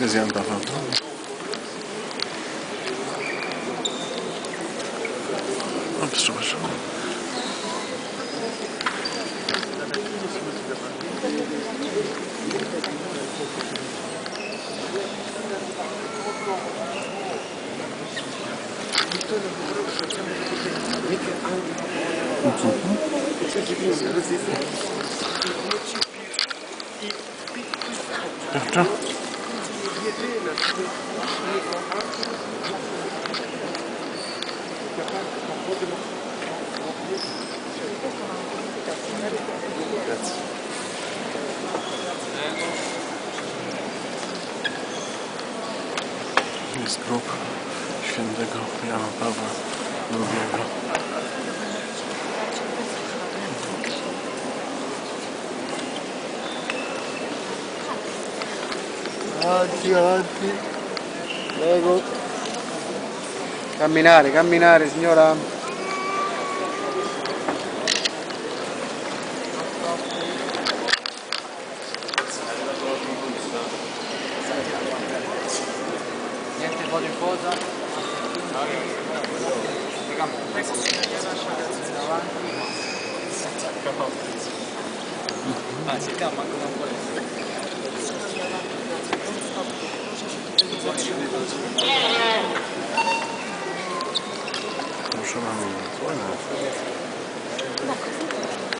Jest Jan Paweł II. Jest grób świętego Jana Pawła Avanti, avanti. Prego. Camminare, camminare, signora. Niente foto in posa. Ah, si chiama anche un po'. Потому что она не поняла.